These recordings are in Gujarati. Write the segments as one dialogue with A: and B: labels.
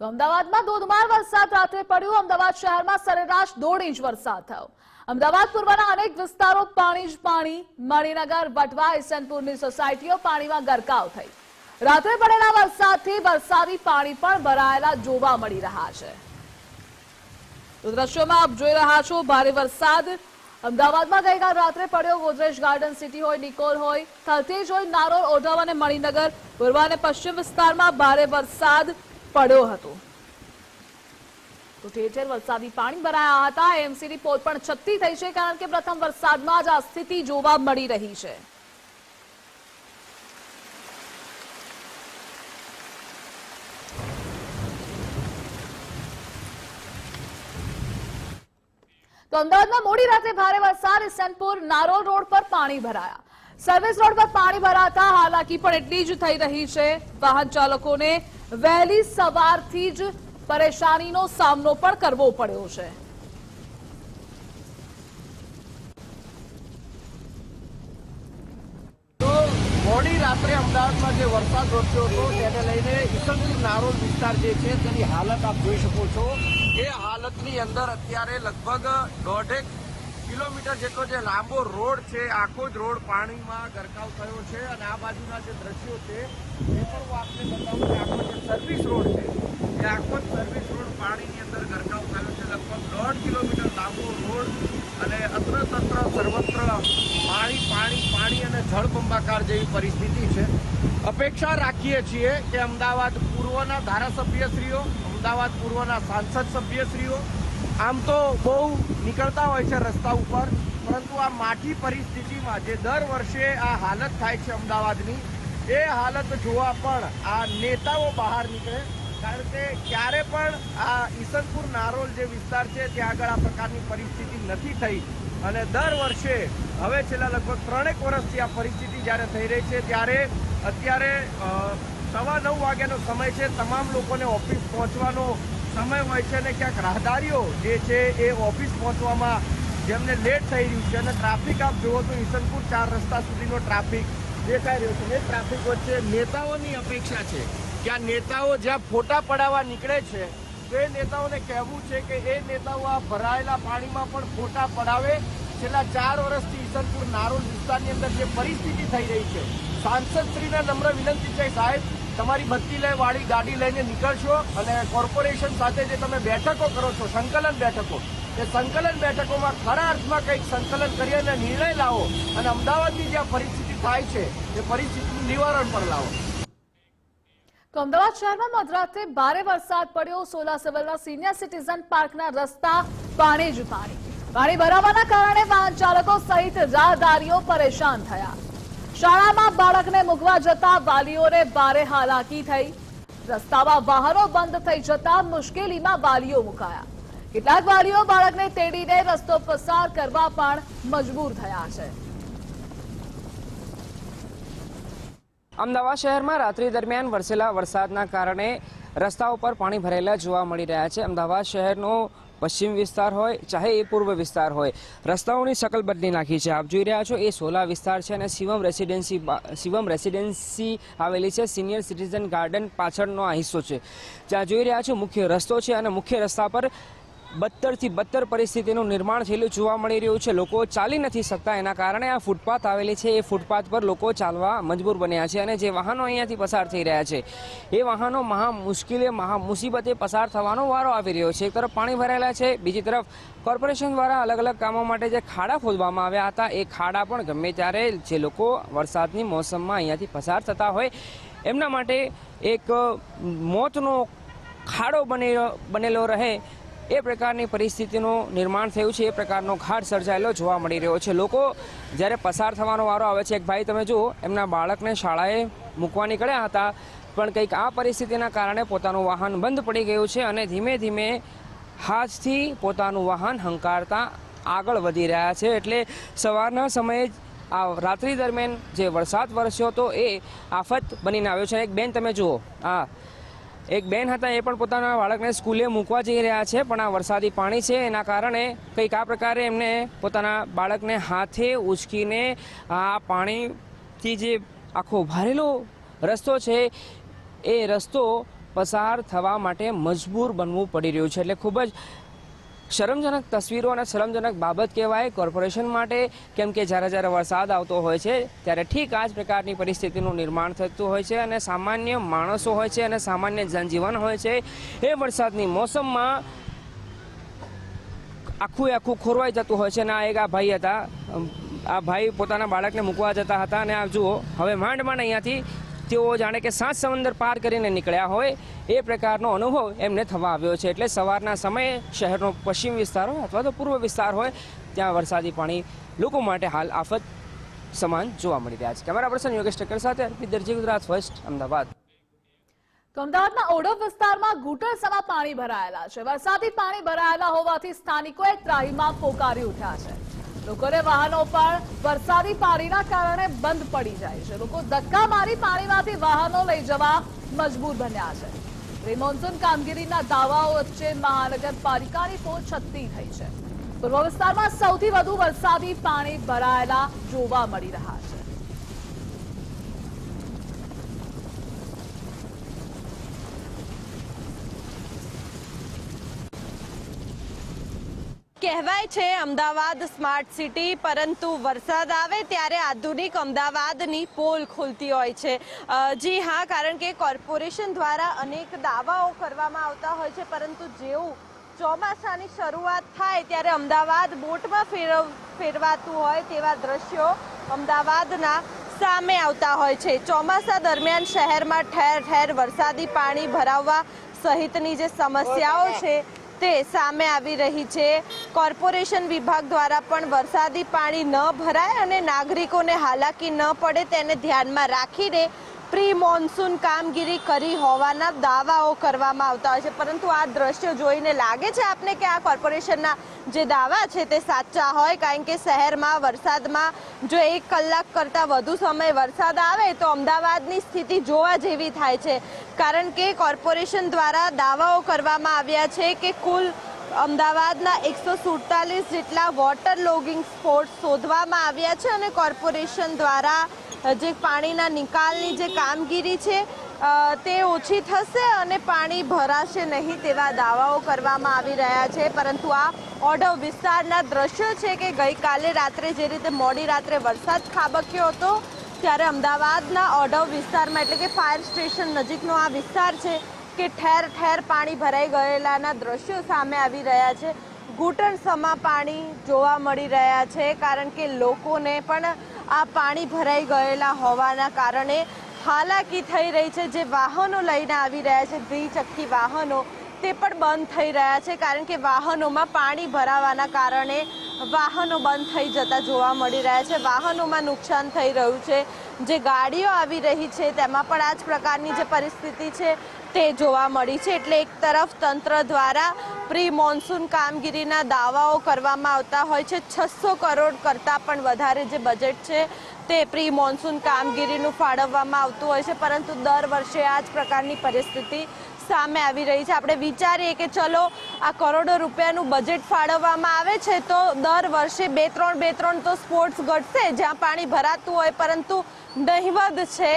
A: તો અમદાવાદમાં ધોધમાર વરસાદ રાત્રે પડ્યો. અમદાવાદ શહેરમાં સરેરાશ દોઢ ઇંચ વરસાદ થયો. અમદાવાદ પૂર્વના અનેક વિસ્તારો પાણી જ પાણી. મણિનગર વટવા ઇસનપુરની સોસાયટીઓ પાણીમાં ગરકાવ થઈ. રાત્રે પડેલા વરસાદથી વરસાદી પાણી પણ ભરાયેલા જોવા મળી રહ્યા છે. દ્રશ્યોમાં આપ જોઈ રહ્યા છો ભારે વરસાદ. અમદાવાદમાં ગઈકાલ રાત્રે પડ્યો ગોદરેજ ગાર્ડન સિટી હોય, નિકોલ હોય થલતેજ હોય, નારોલ, ઓઢવ અને મણિનગર. પૂર્વ અને પશ્ચિમ વિસ્તારમાં ભારે વરસાદ. પડ્યો હતો. તો ઠેર વરસાદી પાણી ભરાયા હતા. એમસીની પોલ પણ છત્તી થઈ છે કારણ કે પ્રથમ વરસાદમાં જ આ સ્થિતિ જોવા મળી રહી છે. તો અમદાવાદમાં મોડી રાત્રે ભારે વરસાદ ઇસનપુર નારોલ રોડ પર પાણી ભરાયા. સર્વિસ રોડ પર પાણી ભરાતા હાલાકી પણ એટલી જ થઈ રહી છે. વાહન ચાલકોને વહેલી સવારથી જ પરેશાનીનો સામનો પણ કરવો પડ્યો છે.
B: મોડી રાત્રે અમદાવાદમાં જે વરસાદ વરસ્યો હતો, તેને લઈને ઈસનપુર નારોલ વિસ્તાર જે છે, તેની હાલત આપ જોઈ શકો છો. એ હાલતની અંદર અત્યારે લગભગ દોઢેક કિલોમીટર જેટલો જે લાંબો રોડ છે, આખો જ રોડ પાણીમાં ગરકાવ થયો છે અને આ બાજુના જે દ્રશ્યો છે, એ પણ હું આપને બતાવું કે આખો જે સર્વિસ રોડ છે, એ આખો જ સર્વિસ રોડ પાણીની અંદર ગરકાવ થયો છે. લગભગ દોઢ કિલોમીટર લાંબો રોડ અને અત્ર તત્ર સર્વત્ર પાણી પાણી પાણી અને જળબંબાકાર જેવી પરિસ્થિતિ છે. અપેક્ષા રાખીએ છીએ કે અમદાવાદ પૂર્વના ધારાસભ્યશ્રીઓ, અમદાવાદ પૂર્વના સાંસદ સભ્યશ્રીઓ આમ તો બહુ નીકળતા હોય છે રસ્તા ઉપર, પરંતુ આ માઠી પરિસ્થિતિમાં જે દર વર્ષે આ હાલત થાય છે અમદાવાદની, એ હાલત જોવા પણ આ નેતાઓ બહાર નીકળે, કારણ કે ક્યારે પણ આ ઈસનપુર નારોલ જે વિસ્તાર છે, ત્યાં આગળ આ પ્રકારની પરિસ્થિતિ નથી થઈ. અને દર વર્ષે, હવે છેલ્લા લગભગ ત્રણેક વર્ષથી આ પરિસ્થિતિ જ્યારે થઈ રહી છે, ત્યારે અત્યારે સવા નવ વાગ્યાનો સમય છે, તમામ લોકોને ઓફિસ પહોંચવાનો સમય હોય છે અને ક્યાંક રાહદારીઓ જે છે એ ઓફિસ પહોંચવામાં જેમને લેટ થઈ રહ્યું છે અને ટ્રાફિક આપ જુઓ તો ઈસનપુર ચાર રસ્તા સુધીનો ટ્રાફિક દેખાઈ રહ્યો છે એ ટ્રાફિક વચ્ચે નેતાઓની અપેક્ષા છે કે આ નેતાઓ જ્યાં ફોટા પડાવવા નીકળે છે, તો એ નેતાઓને કહેવું છે કે એ નેતાઓ આ ભરાયેલા પાણીમાં પણ ફોટા પડાવે. છેલ્લા ચાર વર્ષથી ઈસનપુર નારોલ વિસ્તારની અંદર જે પરિસ્થિતિ થઈ રહી છે, સાંસદશ્રીને નમ્ર વિનંતી છે સાહેબ તમારી બત્તી લઈ, વાળી ગાડી લઈને નીકળશો અને કોર્પોરેશન સાથે જે તમે બેઠકો કરો છો, સંકલન બેઠકો, એ સંકલન બેઠકોમાં ખરા અર્થમાં કંઈક સંકલન કરી અને નિર્ણય લાવો અને અમદાવાદની જે પરિસ્થિતિ થાય છે, એ પરિસ્થિતિનું નિવારણ પણ લાવો.
A: તો અમદાવાદ શહેરમાં મધરાત્રે ભારે વરસાદ પડ્યો. સોલા સિવિલના સિનિયર સિટીઝન પાર્કના રસ્તા પાણી જ પાણી. પાણી ભરાવાના કારણે વાહન ચાલકો સહિત રાહદારીઓ પરેશાન થયા. શાળામાં બાળકને મૂકવા જતા વાલીઓને ભારે હાલાકી થઈ. રસ્તામાં વાહનો બંધ થઈ જતા મુશ્કેલીમાં વાલીઓ મુકાયા. કેટલાક વાલીઓ બાળકને તેડીને રસ્તો પસાર કરવા પણ મજબૂર થયા છે.
C: અમદાવાદ શહેરમાં રાત્રિ દરમિયાન વરસેલા વરસાદના કારણે રસ્તાઓ પર પાણી ભરેલા જોવા મળી રહ્યા છે. અમદાવાદ શહેરનો પશ્ચિમ વિસ્તાર હોય, ચાહે એ પૂર્વ વિસ્તાર હોય. રસ્તાઓની શકલ બદલી નાખી છે. આપ જોઈ રહ્યા છો, એ સોલા વિસ્તાર છે અને શિવમ રેસિડેન્સી શિવમ રેસિડેન્સી આવેલી છે. સિનિયર સિટીઝન ગાર્ડન પાછળનો આ હિસ્સો છે. જ્યાં જોઈ રહ્યા છો, મુખ્ય રસ્તો છે અને મુખ્ય રસ્તા પર બદતરથી બદતર પરિસ્થિતિનું નિર્માણ થયેલું જોવા મળી રહ્યું છે. લોકો ચાલી નથી શકતા. એના કારણે આ ફૂટપાથ આવેલી છે. એ ફૂટપાથ પર લોકો ચાલવા મજબૂર બન્યા છે અને જે વાહનો અહીંયાથી પસાર થઈ રહ્યા છે, એ વાહનો મહા મુશ્કેલીએ મહા મુસીબતે પસાર થવાનો વારો આવી રહ્યો છે. એક તરફ પાણી ભરાયેલા છે, બીજી તરફ કોર્પોરેશન દ્વારા અલગ અલગ કામો માટે જે ખાડા ખોદવામાં આવ્યા હતા, એ ખાડા પણ ગમે ત્યારે જે લોકો વરસાદની મોસમમાં અહીંયાથી પસાર થતા હોય, એમના માટે એક મોતનો ખાડો બનેલો બનેલો રહે એ પ્રકારની પરિસ્થિતિનું નિર્માણ થયું છે, એ પ્રકારનો ઘાટ સર્જાયેલો જોવા મળી રહ્યો છે. લોકો જ્યારે પસાર થવાનો વારો આવે છે, એક ભાઈ તમે જુઓ, એમના બાળકને શાળાએ મૂકવા નીકળ્યા હતા, પણ કંઈક આ પરિસ્થિતિના કારણે પોતાનું વાહન બંધ પડી ગયું છે અને ધીમે ધીમે હાથથી પોતાનું વાહન હંકારતા આગળ વધી રહ્યા છે. એટલે સવારના સમયે આ રાત્રિ દરમિયાન જે વરસાદ વરસ્યો હતો, એ આફત બનીને આવ્યો છે. એક બેન તમે જુઓ, આ એક બેન હતા, એ પણ પોતાના બાળકને સ્કૂલે મૂકવા જઈ રહ્યા છે, પણ આ વરસાદી પાણી છે, એના કારણે કંઈક આ પ્રકારે એમને પોતાના બાળકને હાથે ઉચકીને આ પાણીથી જે આખો ભરેલો રસ્તો છે, એ રસ્તો પસાર થવા માટે મજબૂર બનવું પડી રહ્યું છે. એટલે ખૂબ જ શરમજનક તસવીરો અને શરમજનક બાબત કહેવાય કોર્પોરેશન માટે. કેમ કે જ્યારે જ્યારે વરસાદ આવતો હોય છે, ત્યારે ઠીક આ જ પ્રકારની પરિસ્થિતિનું નિર્માણ થતું હોય છે અને સામાન્ય માણસો હોય છે અને સામાન્ય જનજીવન હોય છે. એ વરસાદની મોસમમાં આખું આખું ખોરવાઈ જતું હોય છે અને આ એક આ ભાઈ હતા. આ ભાઈ પોતાના બાળકને મૂકવા જતા હતા અને આ જુઓ, હવે માંડ માંડ અહીંયાથી તેઓ જાણે કે સાત સમંદર પાર કરીને નીકળ્યા હોય એ પ્રકારનો અનુભવ એમને થવા આવ્યો છે. એટલે સવારના સમયે શહેરનો પશ્ચિમ વિસ્તાર હોય અથવા તો પૂર્વ વિસ્તાર હોય, ત્યાં વરસાદી પાણી લોકો માટે હાલ આફત સમાન જોવા મળી રહ્યા છે. કેમેરા પર્સન યોગેશ ઠક્કર સાથે દરજી ગુજરાત ફર્સ્ટ, અમદાવાદ.
A: અમદાવાદના ઓડો વિસ્તારમાં ઘૂંટણસમાં પાણી ભરાયેલા છે. વરસાદી પાણી ભરાયેલા હોવાથી સ્થાનિકોએ ત્રાહીમાં પોકારી ઉઠ્યા છે. લોકોને વાહનો પણ વરસાદી પાણીના કારણે બંધ પડી જાય છે. લોકો ધક્કા મારી પાણીમાંથી વાહનો લઈ જવા મજબૂર બન્યા છે. પ્રિમોન્સૂન કામગીરીના દાવાઓ વચ્ચે મહાનગરપાલિકાની પહોંચ છતી થઈ છે. પૂર્વ વિસ્તારમાં સૌથી વધુ વરસાદી પાણી ભરાયેલા જોવા મળી રહ્યા છે.
D: કહેવાય છે અમદાવાદ સ્માર્ટ સિટી, પરંતુ વરસાદ આવે ત્યારે આધુનિક અમદાવાદની પોલ ખુલતી હોય છે. જી હા, કારણ કે કોર્પોરેશન દ્વારા અનેક દાવાઓ કરવામાં આવતા હોય છે, પરંતુ જેવું ચોમાસાની શરૂઆત થાય ત્યારે અમદાવાદ બોટમાં ફેરવ ફેરવાતું હોય તેવા દ્રશ્યો અમદાવાદના સામે આવતા હોય છે. ચોમાસા દરમિયાન શહેરમાં ઠેર ઠેર વરસાદી પાણી ભરાવવા સહિતની જે સમસ્યાઓ છે તે સામે આવી રહી છે. કોર્પોરેશન વિભાગ દ્વારા પણ વરસાદી પાણી ન ભરાય અને નાગરિકોને હાલાકી ન પડે તેને ધ્યાનમાં રાખીને પ્રી મોન્સૂન કામગીરી કરી હોવાના દાવાઓ કરવામાં આવતા હોય છે. પરંતુ આ દ્રશ્યો જોઈને લાગે છે આપને કે આ કોર્પોરેશનના જે દાવા છે તે સાચા હોય? કારણ કે શહેરમાં વરસાદમાં જો એક કલાક કરતાં વધુ સમય વરસાદ આવે તો અમદાવાદની સ્થિતિ જોવા જેવી થાય છે. કારણ કે કોર્પોરેશન દ્વારા દાવાઓ કરવામાં આવ્યા છે કે કુલ અમદાવાદના એકસો સુડતાલીસ જેટલા વોટર લોગિંગ સ્પોટ શોધવામાં આવ્યા છે અને કોર્પોરેશન દ્વારા જે પાણીના નિકાલની જે કામગીરી છે તે ઓછી થશે અને પાણી ભરાશે નહીં તેવા દાવાઓ કરવામાં આવી રહ્યા છે. પરંતુ આ ઓઢવ વિસ્તારના દ્રશ્યો છે કે ગઈકાલે રાત્રે જે રીતે મોડી રાત્રે વરસાદ ખાબક્યો હતો, ત્યારે અમદાવાદના ઓઢવ વિસ્તારમાં, એટલે કે ફાયર સ્ટેશન નજીકનો આ વિસ્તાર છે, કે ઠેર ઠેર પાણી ભરાઈ ગયેલાના દ્રશ્યો સામે આવી રહ્યા છે. ઘૂંટણ સમા પાણી જોવા મળી રહ્યા છે, કારણ કે લોકોને પણ આ પાણી ભરાઈ ગયેલા હોવાના કારણે હાલાકી થઈ રહી છે. જે વાહનો લઈને આવી રહ્યા છે, દ્વિચક્કી વાહનો, તે પણ બંધ થઈ રહ્યા છે. કારણ કે વાહનોમાં પાણી ભરાવાના કારણે વાહનો બંધ થઈ જતા જોવા મળી રહ્યા છે. વાહનોમાં નુકસાન થઈ રહ્યું છે. જે ગાડીઓ આવી રહી છે, તેમાં પણ આ જ પ્રકારની જે પરિસ્થિતિ છે તે જોવા મળી છે. એટલે એક તરફ તંત્ર દ્વારા પ્રી મોન્સૂન કામગીરીના દાવાઓ કરવામાં આવતા હોય છે. છસો કરોડ કરતાં પણ વધારે જે બજેટ છે તે પ્રી મોન્સૂન કામગીરીનું ફાળવવામાં આવતું હોય છે. પરંતુ દર વર્ષે આ જ પ્રકારની પરિસ્થિતિ સામે આવી રહી છે. આપણે વિચારીએ કે ચલો, આ કરોડો રૂપિયાનું બજેટ ફાળવવામાં આવે છે તો દર વર્ષે બે ત્રણ બે ત્રણ તો સ્પોર્ટ્સ ઘટશે, જ્યાં પાણી ભરાતું હોય, પરંતુ નહિવદ છે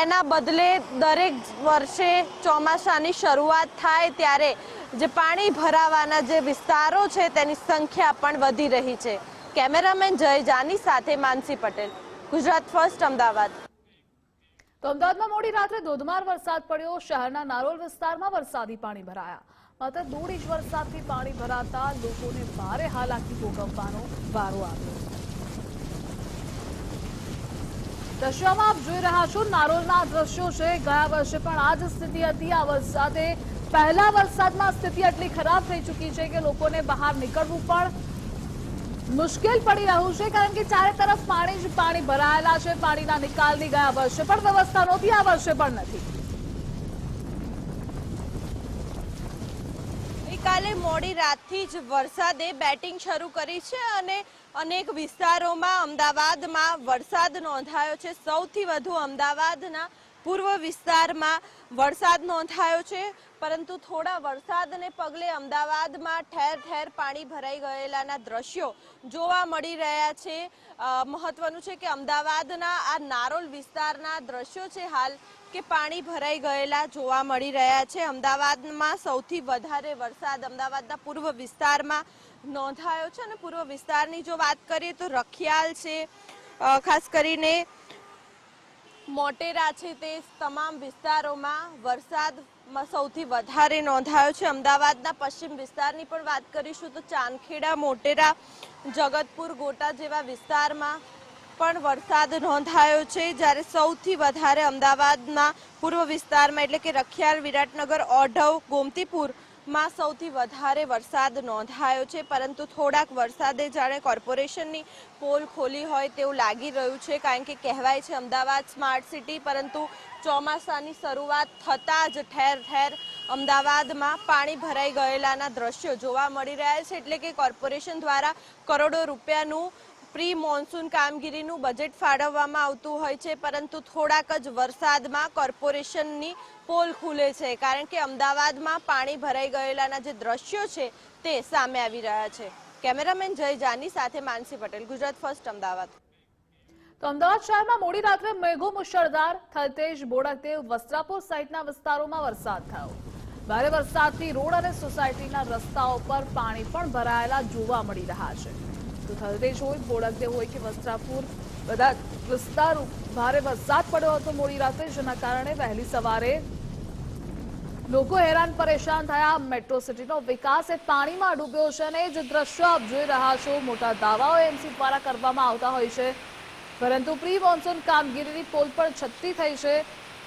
D: એના બદલે દરેક વર્ષે ચોમાસાની શરૂઆત થાય ત્યારે જે પાણી ભરાવાના જે વિસ્તારો છે તેની સંખ્યા પણ વધી રહી છે. કેમેરામેન જય જાની સાથે માનસી પટેલ, ગુજરાત ફર્સ્ટ, અમદાવાદ.
A: તો અમદાવાદમાં મોડી રાત્રે ધોધમાર વરસાદ પડ્યો. શહેરના નારોલ વિસ્તારમાં વરસાદી પાણી ભરાયા. માત્ર દોઢ ઇંચ વરસાદથી પાણી ભરાતા લોકોને ભારે હાલાકી ભોગવવાનો વારો આવ્યો. દ્રશ્યોમાં આપ જોઈ રહ્યા છો, નારોલના દ્રશ્યો છે, ગયા વર્ષે પણ આ જ સ્થિતિ હતી. આ વરસાદે પહેલા વરસાદમાં સ્થિતિ એટલી ખરાબ થઈ ચૂકી છે કે લોકોને બહાર નીકળવું પણ મુશ્કેલ પડી રહ્યું છે, કારણ કે ચારે તરફ પાણી જ પાણી ભરાયેલા છે. પાણીના નિકાલની ગયા વર્ષે પણ વ્યવસ્થા નહોતી, આ વર્ષે પણ નથી.
D: ગઈકાલે મોડી રાતથી જ વરસાદે બેટિંગ શરૂ કરી છે અને અનેક વિસ્તારોમાં અમદાવાદમાં વરસાદ નોંધાયો છે. સૌથી વધુ અમદાવાદના પૂર્વ વિસ્તારમાં વરસાદ નોંધાયો છે. પરંતુ થોડા વરસાદને પગલે અમદાવાદમાં ઠેર ઠેર પાણી ભરાઈ ગયેલાના દ્રશ્યો જોવા મળી રહ્યા છે. મહત્વનું છે કે અમદાવાદના આ નારોલ વિસ્તારના દ્રશ્યો છે હાલ કે પાણી ભરાઈ ગયેલા જોવા મળી રહ્યા છે. અમદાવાદમાં સૌથી વધારે વરસાદ અમદાવાદના પૂર્વ વિસ્તારમાં નોંધાયો છે અને પૂર્વ વિસ્તારની જો વાત કરીએ તો રખિયાલ છે. ખાસ કરીને મોટેરા છે તે તમામ વિસ્તારોમાં વરસાદમાં સૌથી વધારે નોંધાયો છે. અમદાવાદના પશ્ચિમ વિસ્તારની પણ વાત કરીશું તો ચાંદખેડા, મોટેરા, જગતપુર, ગોટા જેવા વિસ્તારમાં પણ વરસાદ નોંધાયો છે. જ્યારે સૌથી વધારે અમદાવાદના પૂર્વ વિસ્તારમાં એટલે કે રખિયાલ, વિરાટનગર, ઓઢવ ગોમતીપુરમાં સૌથી વધારે વરસાદ નોંધાયો છે. પરંતુ થોડાક વરસાદે જાણે કોર્પોરેશનની પોલ ખોલી હોય તેવું લાગી રહ્યું છે. કારણ કે કહેવાય છે અમદાવાદ સ્માર્ટ સિટી, પરંતુ ચોમાસાની શરૂઆત થતાં જ ઠેર ઠેર અમદાવાદમાં પાણી ભરાઈ ગયેલાના દ્રશ્યો જોવા મળી રહ્યા છે. એટલે કે કોર્પોરેશન દ્વારા કરોડો રૂપિયાનું પ્રી મોન્સૂન કામગીરીનું બજેટ ફાળવવામાં આવતું હોય છે, પરંતુ થોડાક જ વરસાદમાં કોર્પોરેશનની પોલ ખુલે છે, કારણ કે અમદાવાદમાં પાણી ભરાઈ ગયેલાના જે દ્રશ્યો છે તે સામે આવી રહ્યા છે. કેમેરામેન જય જાની સાથે માનસી પટેલ, ગુજરાત ફર્સ્ટ, અમદાવાદ.
A: તો અમદાવાદ શહેરમાં મોડી રાત્રે મેઘો મુશળધાર, થલતેજ બોડકદેવ વસ્ત્રાપુર સહિતના વિસ્તારોમાં વરસાદ થયો. ભારે વરસાદથી રોડ અને સોસાયટીના રસ્તાઓ પર પાણી પણ ભરાયેલા જોવા મળી રહ્યા છે. તો થલતેજ હોય બોડકદેવ હોય કે વસ્ત્રાપુર, બધા વિસ્તારો ભારે વરસાદ પડ્યો હતો મોડી રાત્રે, જેના કારણે વહેલી સવારે લોકો હેરાન પરેશાન થયા. મેટ્રો સિટીનો વિકાસ એ પાણીમાં ડૂબ્યો છે અને જે દ્રશ્યો આપ જોઈ રહ્યા છો. મોટા દાવાઓ એમસી દ્વારા કરવામાં આવતા હોય છે. પરંતુ પ્રી મોન્સૂન કામગીરીની પોલ પણ છતી થઈ છે.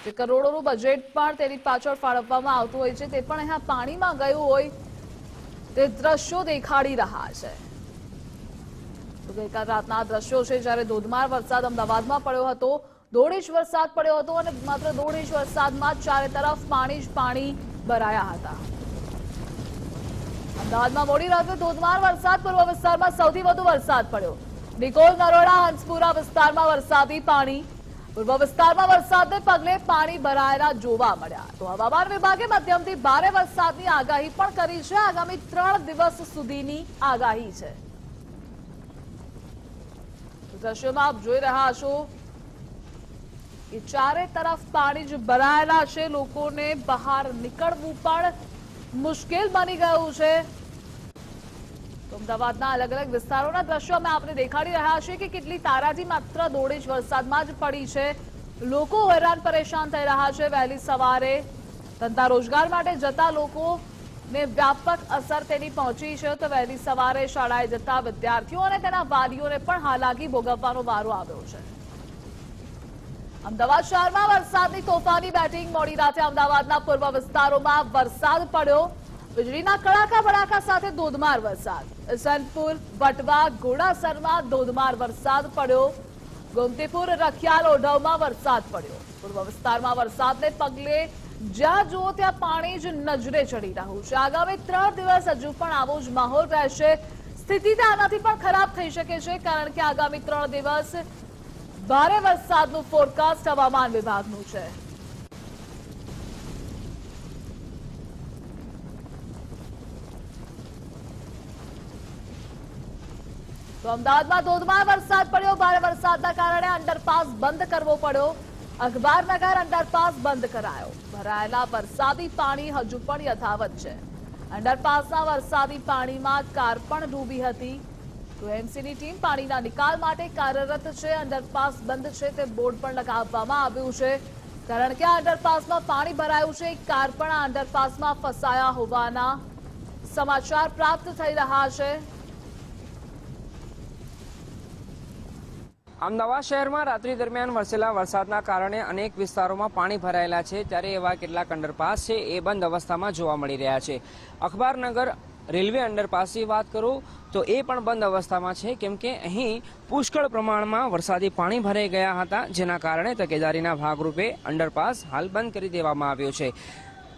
A: જે કરોડોનું બજેટ પણ તેની પાછળ ફાળવવામાં આવતું હોય છે, તે પણ અહીંયા પાણીમાં ગયું હોય તે દ્રશ્યો દેખાડી રહ્યા છે. ગઈકાલ રાતના દ્રશ્યો છે જ્યારે ધોધમાર વરસાદ અમદાવાદમાં પડ્યો હતો. દોઢ વરસાદ પડ્યો હતો અને માત્ર દોઢ વરસાદમાં ચારે તરફ પાણી જ પાણી ભરાયા હતા. અમદાવાદમાં મોડી રાત્રે ધોધમાર વરસાદ, પૂર્વ વિસ્તારમાં સૌથી વધુ વરસાદ પડ્યો. નિકોલ, નરોડા, હંસપુરા વિસ્તારમાં વરસાદી પાણી. પૂર્વ વિસ્તારમાં વરસાદને પગલે પાણી ભરાયેલા જોવા મળ્યા. તો હવામાન વિભાગે મધ્યમથી ભારે વરસાદની આગાહી પણ કરી છે. આગામી ત્રણ દિવસ સુધીની આગાહી છે. દ્રશ્યોમાં આપ જોઈ રહ્યા છો કે ચારે તરફ પાણી જ ભરાયેલા છે. લોકોને બહાર નીકળવું પણ મુશ્કેલ બની ગયું છે. અમદાવાદના અલગ અલગ વિસ્તારોના દ્રશ્યો અમે આપને દેખાડી રહ્યા છીએ કે કેટલી તારાજી માત્ર દોઢ ઇંચ વરસાદમાં જ પડી છે. લોકો હેરાન પરેશાન થઈ રહ્યા છે. વહેલી સવારે ધંધા રોજગાર માટે જતા લોકો ને વ્યાપક અસર તેની પહોંચી છે. તો વહેલી સવારે શાળાએ જતા વિદ્યાર્થીઓ અને તેના વાલીઓને પણ હાલાકી ભોગવવાનો વારો આવ્યો છે. અમદાવાદ શહેરમાં વરસાદની તોફાની બેટિંગ મોડી રાતે અમદાવાદના પૂર્વ વિસ્તારોમાં વરસાદ પડ્યો. વીજળીના કડાકા ભડાકા સાથે ધોધમાર વરસાદ. ઇસનપુર વટવા ઘોડાસરમાં ધોધમાર વરસાદ પડ્યો. ગોમતીપુર, રખિયાલ, ઓઢવમાં વરસાદ પડ્યો. પૂર્વ વિસ્તારમાં વરસાદને પગલે જ્યાં જુઓ ત્યાં પાણી જ નજરે ચડી રહ્યું છે. આગામી ત્રણ દિવસ હજુ પણ આવો જ માહોલ રહેશે. સ્થિતિ આનાથી પણ ખરાબ થઈ શકે છે, કારણ કે આગામી ત્રણ દિવસ ભારે વરસાદનું ફોરકાસ્ટ હવામાન વિભાગનું છે. તો અમદાવાદમાં ધોધમાર વરસાદ પડ્યો. ભારે વરસાદના કારણે અંડરપાસ બંધ કરવો પડ્યો. અખબારનગર અંડરપાસ બંધ કરાયો. ભરાયેલા વરસાદી પાણી હજુ પણ યથાવત છે. અંડરપાસના વરસાદી પાણીમાં કાર પણ ડૂબી હતી. તો એમસીની ટીમ પાણીના નિકાલ માટે કાર્યરત છે, અંડરપાસ બંધ છે તે બોર્ડ પણ લગાવવામાં આવ્યું છે. કારણ કે આ અંડરપાસમાં પાણી ભરાયું છે, કાર પણ આ અંડરપાસમાં ફસાયા હોવાના સમાચાર પ્રાપ્ત થઈ રહ્યા છે.
C: અમદાવાદ શહેરમાં રાત્રિ દરમિયાન વરસેલા વરસાદના કારણે અનેક વિસ્તારોમાં પાણી ભરાયેલા છે, ત્યારે એવા કેટલાક અંડરપાસ છે, એ બંધ અવસ્થામાં જોવા મળી રહ્યા છે. અખબારનગર રેલવે અંડરપાસની વાત કરું, તો એ પણ બંધ અવસ્થામાં છે, કેમ કે અહીં પુષ્કળ પ્રમાણમાં વરસાદી પાણી ભરાઈ ગયા હતા, જેના કારણે તકેદારીના ભાગરૂપે અંડરપાસ હાલ બંધ કરી દેવામાં આવ્યો છે.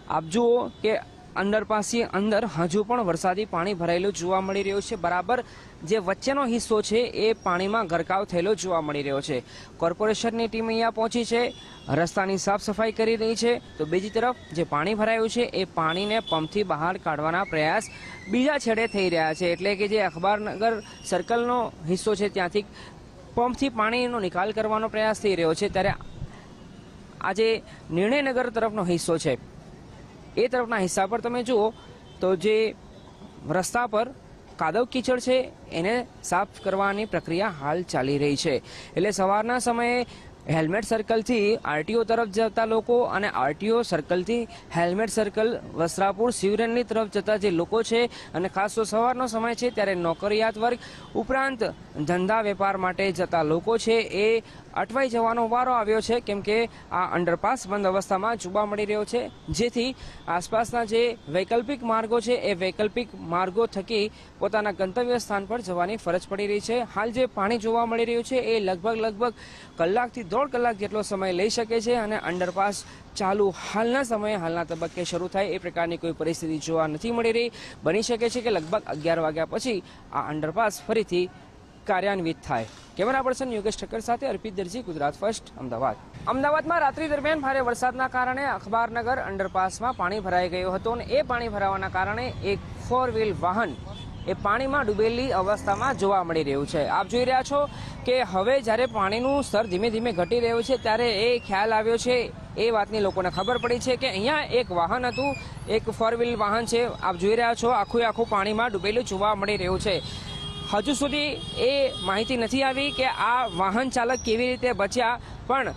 C: આપ જુઓ કે અંડરપાસની અંદર હજુ પણ વરસાદી પાણી ભરાયેલું જોવા મળી રહ્યું છે. બરાબર જે વચ્ચેનો હિસ્સો છે એ પાણીમાં ગરકાવ થયેલો જોવા મળી રહ્યો છે. કોર્પોરેશનની ટીમ અહીંયા પહોંચી છે, રસ્તાની સાફ સફાઈ કરી રહી છે. તો બીજી તરફ જે પાણી ભરાયું છે એ પાણીને પંપથી બહાર કાઢવાના પ્રયાસ બીજા છેડે થઈ રહ્યા છે. એટલે કે જે અખબારનગર સર્કલનો હિસ્સો છે ત્યાંથી પંપથી પાણીનો નિકાલ કરવાનો પ્રયાસ થઈ રહ્યો છે. ત્યારે આજે નિર્ણયનગર તરફનો હિસ્સો છે. એ તરફના હિસ્સા પર તમે જુઓ તો જે રસ્તા પર કાદવ કીચડ છે, એને સાફ કરવાની પ્રક્રિયા હાલ ચાલી રહી છે. એટલે સવારના સમયે હેલ્મેટ સર્કલથી આરટીઓ તરફ જતા લોકો અને આરટીઓ સર્કલથી હેલ્મેટ સર્કલ વસ્ત્રાપુર શિવરણની તરફ જતા જે લોકો છે અને ખાસ તો સવારનો સમય છે ત્યારે નોકરિયાત વર્ગ ઉપરાંત ધંધા વેપાર માટે જતા લોકો છે એ અટવાઈ જવાનો વારો આવ્યો છે. કેમ કે આ અંડરપાસ બંધ અવસ્થામાં જોવા મળી રહ્યો છે. જેથી આસપાસના જે વૈકલ્પિક માર્ગો છે એ વૈકલ્પિક માર્ગો થકી પોતાના ગંતવ્ય સ્થાન પર જવાની ફરજ પડી રહી છે. હાલ જે પાણી જોવા મળી રહ્યું છે એ લગભગ લગભગ કલાકથી દોઢ કલાક જેટલો સમય લઈ શકે છે અને અંડરપાસ ચાલુ હાલના સમયે હાલના તબક્કે શરૂ થાય એ પ્રકારની કોઈ પરિસ્થિતિ જોવા નથી મળી રહી. બની શકે છે કે લગભગ અગિયાર વાગ્યા પછી આ અંડરપાસ ફરીથી કાર્યાન્વિત થાય. કેમેરા પર્સન યોગેશ ઠક્કર સાથે અર્પિત દરજી, ગુજરાત ફર્સ્ટ, અમદાવાદ. અમદાવાદમાં રાત્રિ દરમિયાન ભારે વરસાદના કારણે અખબારનગર અંડરપાસમાં પાણી ભરાઈ ગયું હતું અને એ પાણી ભરાવાના કારણે એક ફોર વ્હીલ વાહન એ પાણીમાં ડૂબેલી અવસ્થામાં જોવા મળી રહ્યું છે. આપ જોઈ રહ્યા છો કે હવે જ્યારે પાણીનું સ્તર ધીમે ધીમે ઘટી રહ્યું છે, ત્યારે એ ખ્યાલ આવ્યો છે, એ વાતની લોકોને ખબર પડી છે કે અહીંયા એક વાહન હતું, એક ફોર વ્હીલ વાહન છે. આપ જોઈ રહ્યા છો, આખું આખું પાણીમાં ડૂબેલું જોવા મળી રહ્યું છે. હજુ સુધી એ માહિતી નથી આવી કે આ વાહન ચાલક કેવી રીતે બચ્યા, પણ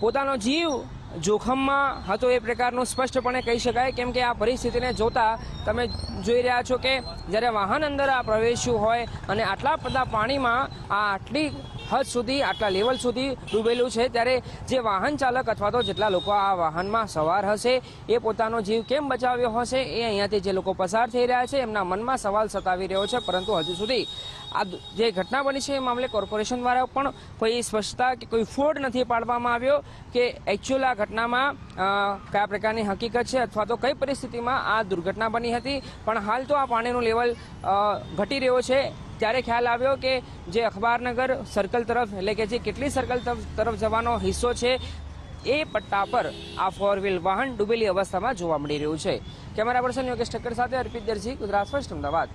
C: પોતાનો જીવ જોખમમાં હતો એ પ્રકારનું સ્પષ્ટપણે કહી શકાય. કેમ કે આ પરિસ્થિતિને જોતા તમે જોઈ રહ્યા છો કે જ્યારે વાહન અંદર આ પ્રવેશ્યું હોય અને આટલા બધા પાણીમાં આ આટલી હદ સુધી, આટલા લેવલ સુધી ડૂબેલું છે. ત્યારે જે વાહન ચાલક અથવા તો જેટલા લોકો આ વાહનમાં સવાર હશે, એ પોતાનો જીવ કેમ બચાવ્યો હશે, એ અહીંયાથી જે લોકો પસાર થઈ રહ્યા છે, એમના મનમાં સવાલ સતાવી રહ્યો છે. પરંતુ હજુ સુધી આ જે ઘટના બની છે, એ મામલે કોર્પોરેશન દ્વારા પણ કોઈ સ્પષ્ટતા કે કોઈ ફોડ નથી પાડવામાં આવ્યો કે એકચ્યુઅલ આ ઘટનામાં કયા પ્રકારની હકીકત છે અથવા તો કઈ પરિસ્થિતિમાં આ દુર્ઘટના બની હતી. પણ હાલ તો આ પાણીનું લેવલ ઘટી રહ્યો છે. ત્યારે ખ્યાલ આવ્યો કે જે અખબારનગર સર્કલ તરફ, એટલે કે જે કેટલી સર્કલ તરફ જવાનો હિસ્સો છે, એ પટ્ટા પર આ ફોર વ્હીલ વાહન ડૂબેલી અવસ્થામાં જોવા મળી રહ્યું છે. કેમેરા પર્સન યોગેશ ઠક્કર સાથે અર્પિત દરજી, ગુજરાત ફર્સ્ટ અમદાવાદ.